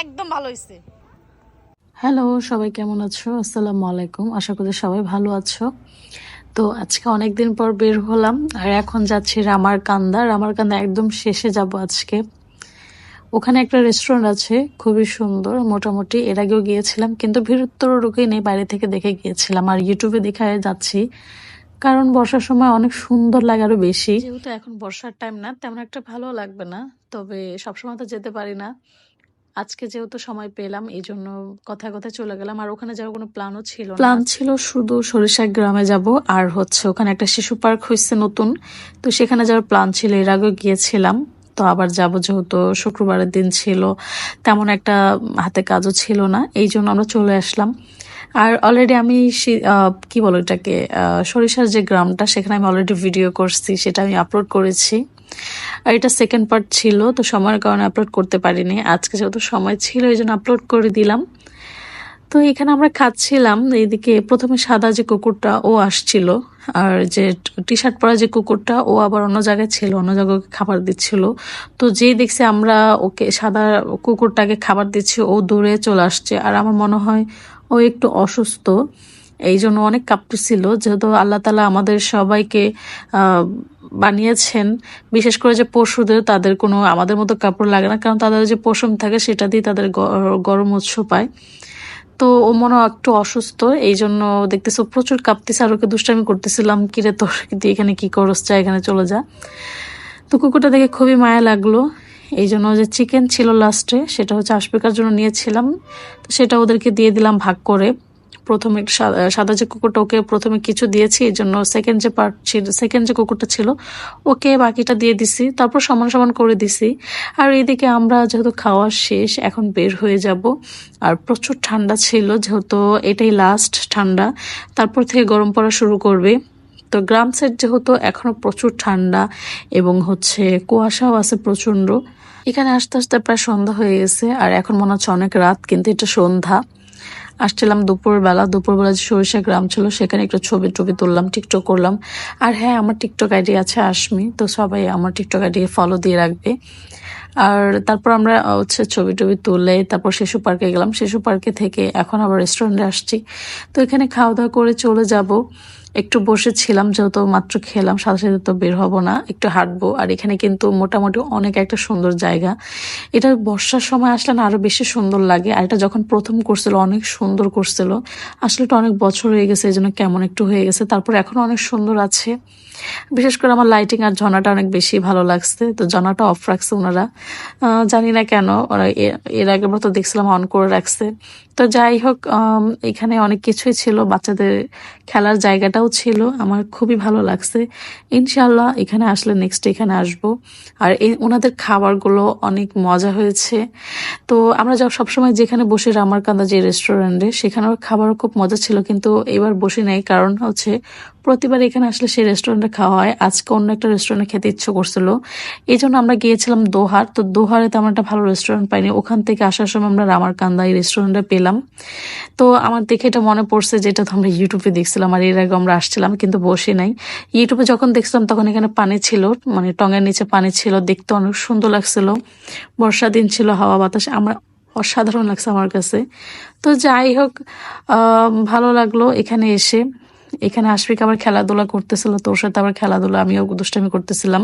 একদম ভালো হয়েছে হ্যালো সবাই কেমন আছো? আসসালামু আলাইকুম। আশা করি সবাই ভালো আছো। তো আজকে অনেক দিন পর বের হলাম আর এখন যাচ্ছি রামার কান্দা রামার কান্দা একদম শেষে যাব আজকে। ওখানে একটা রেস্টুরেন্ট আছে খুবই সুন্দর মোটামুটি এর আগেও গিয়েছিলাম কিন্তু ভিড়ুত্তর ঢুকেই নেই বাইরে থেকে দেখে গিয়েছিলাম আর ইউটিউবে দেখে যাচ্ছি। কারণ বর্ষার সময় অনেক সুন্দর লাগে আরও বেশি। যেহেতু এখন বর্ষার টাইম না তেমন একটা ভালো লাগবে না। তবে সবসময় তো যেতে পারি না। আজকে যেহেতু সময় পেলাম এই জন্য কথায় কথায় চলে গেলাম। আর ওখানে যাওয়ার কোনো প্ল্যানও ছিল প্ল্যান ছিল শুধু সরিষা গ্রামে যাব, আর হচ্ছে ওখানে একটা শিশু পার্ক হয়েছে নতুন। তো সেখানে যাওয়ার প্ল্যান ছিল, এর আগেও গিয়েছিলাম। তো আবার যাব যেহেতু শুক্রবারের দিন ছিল, তেমন একটা হাতে কাজও ছিল না, এই জন্য আমরা চলে আসলাম। আর অলরেডি আমি কি বলো এটাকে সরিষার যে গ্রামটা, সেখানে আমি অলরেডি ভিডিও করছি, সেটা আমি আপলোড করেছি। আর এটা সেকেন্ড পার্ট ছিল, তো সময়ের কারণে আপলোড করতে পারিনি। আজকে যেহেতু সময় ছিল, এই জন্য আপলোড করে দিলাম। তো এখানে আমরা খাচ্ছিলাম, এইদিকে প্রথমে সাদা যে কুকুরটা, ও আসছিল। আর যে টি শার্ট পরা যে কুকুরটা, ও আবার অন্য জায়গায় ছিল, অন্য জায়গায় খাবার দিচ্ছিল। তো যেই দেখছি আমরা ওকে, সাদা কুকুরটাকে খাবার দিচ্ছি, ও দূরে চলে আসছে। আর আমার মনে হয় ও একটু অসুস্থ। এই জন্য অনেক কাঁপতেছিল যেহেতু আল্লাহ তালা আমাদের সবাইকে বানিয়েছেন। বিশেষ করে যে পশুদের, তাদের কোনো আমাদের মতো কাপড় লাগে না, কারণ তাদের যে পশম থাকে, সেটা দিয়ে তাদের গরম উৎস পায়। তো ও মনে একটু অসুস্থ এই জন্য দেখতেছো প্রচুর কাঁপতেছে, আর ওকে দুষ্টামি করতেছিলাম, কিরে তোর, কিন্তু এখানে কি করস, যা, এখানে চলে যা। তো কুকুরটা দেখে খুবই মায়া লাগল। এই জন্য যে চিকেন ছিল লাস্টে, সেটা হচ্ছে আশপিকার জন্য নিয়েছিলাম। তো সেটা ওদেরকে দিয়ে দিলাম ভাগ করে। প্রথমে সাদা যে কুকুরটা ওকে প্রথমে কিছু দিয়েছি, এই জন্য সেকেন্ড যে পার্ট ছিল সেকেন্ড যে কুকুরটা ছিল, ওকে বাকিটা দিয়ে দিছি, তারপর সমান সমান করে দিছি। আর এইদিকে আমরা যেহেতু খাওয়া শেষ, এখন বের হয়ে যাব। আর প্রচুর ঠান্ডা ছিল, যেহেতু এটাই লাস্ট ঠান্ডা। তারপর থেকে গরম পড়া শুরু করবে। তো গ্রাম সাইড যেহেতু এখনও প্রচুর ঠান্ডা এবং হচ্ছে কুয়াশাও আছে প্রচণ্ড। এখানে আস্তে আস্তে প্রায় সন্ধ্যা হয়ে গেছে, আর এখন মনে হচ্ছে অনেক রাত, কিন্তু এটা সন্ধ্যা। আসছিলাম দুপুরবেলা দুপুরবেলা যে সরিষা গ্রাম ছিল, সেখানে একটু ছবি টবি তুললাম টিকটক করলাম। আর হ্যাঁ আমার টিকটক আইডি আছে আসমি তো সবাই আমার টিকটক আইডি ফলো দিয়ে রাখবে। আর তারপর আমরা হচ্ছে ছবি টবি তুলে তারপর শিশু পার্কে গেলাম। শিশু পার্কে থেকে এখন আবার রেস্টুরেন্টে আসছি। তো এখানে খাওয়া দাওয়া করে চলে যাব। একটু বসেছিলাম, যেহেতু মাত্র খেলাম, সাথে সাথে তো বের হব না, একটু হাঁটবো। আর এখানে কিন্তু মোটামুটি অনেক একটা সুন্দর জায়গা। এটা বর্ষার সময় আসলে না আরও বেশি সুন্দর লাগে। আর এটা যখন প্রথম করছিল অনেক সুন্দর করছিল আসলে এটা অনেক বছর হয়ে গেছে, এই জন্য কেমন একটু হয়ে গেছে। তারপর এখন অনেক সুন্দর আছে। বিশেষ করে আমার লাইটিং আর ঝর্ণাটা অনেক বেশি ভালো লাগছে। তো ঝর্ণাটা অফ রাখছে ওনারা জানি না কেন, ওরা এর আগে তো দেখছিলাম অন করে রাখছে। তো যাই হোক এখানে অনেক কিছুই ছিল। বাচ্চাদের খেলার জায়গাটাও ছিল, আমার খুবই ভালো লাগছে। ইনশাল্লাহ এখানে আসলে নেক্সট এখানে আসব। আর ওনাদের খাবারগুলো অনেক মজা হয়েছে। তো আমরা যা সবসময় যেখানে বসে রামারকান্দা যে রেস্টুরেন্টে সেখানেও খাবারও খুব মজা ছিল, কিন্তু এবার বসে নেই। কারণ হচ্ছে প্রতিবার এখানে আসলে সেই রেস্টুরেন্টে খাওয়া হয়। আজকে অন্য একটা রেস্টুরেন্টে খেতে ইচ্ছে করছিল। এই জন্য আমরা গিয়েছিলাম দোহার। তো দোহারে তো তেমন একটা ভালো রেস্টুরেন্ট পাইনি। ওখান থেকে আসার সময় আমরা রামারকান্দা এই রেস্টুরেন্টে পেলাম। তো আমার দেখে এটা মনে পড়ছে যেটা তো আমরা ইউটিউবে দেখছিলাম। আর এর আগে আমরা আসছিলাম, কিন্তু বসে নাই। ইউটিউবে যখন দেখছিলাম, তখন এখানে পানি ছিল মানে টঙের নিচে পানি ছিল, দেখতে অনেক সুন্দর লাগছিল। বর্ষা দিন ছিল, হাওয়া বাতাস, আমরা অসাধারণ লাগছে আমার কাছে। তো যাই হোক ভালো লাগল এখানে এসে। এখানে আশফিক আবার খেলাধুলা করতেছিল, তোর সাথে আবার খেলাধুলা, আমিও দুষ্টামি করতেছিলাম।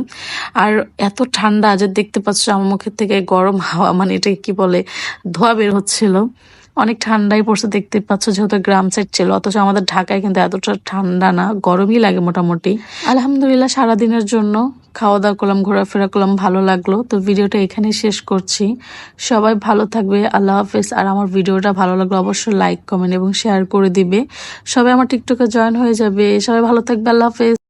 আর এত ঠান্ডা যে দেখতে পাচ্ছ আমার মুখের থেকে গরম হাওয়া মানে এটা কি বলে, ধোয়া বের হচ্ছিল। অনেক ঠান্ডাই পড়ছে দেখতে পাচ্ছ, যেহেতু গ্রাম সাইড ছিল, অথচ আমাদের ঢাকায় কিন্তু এতটা ঠান্ডা না, গরমই লাগে মোটামুটি। আলহামদুলিল্লাহ সারাদিনের জন্য খাওয়া দাওয়া করলাম, ঘোরাফেরা করলাম, ভালো লাগল। তো ভিডিওটা এখানে শেষ করছি। সবাই ভালো থাকবে, আল্লাহ হাফেজ। আর আমার ভিডিওটা ভালো লাগল অবশ্যই লাইক, কমেন্ট এবং শেয়ার করে দিবে। সবাই আমার টিকটকে জয়েন হয়ে যাবে। সবাই ভালো থাকবে, আল্লাহ হাফেজ।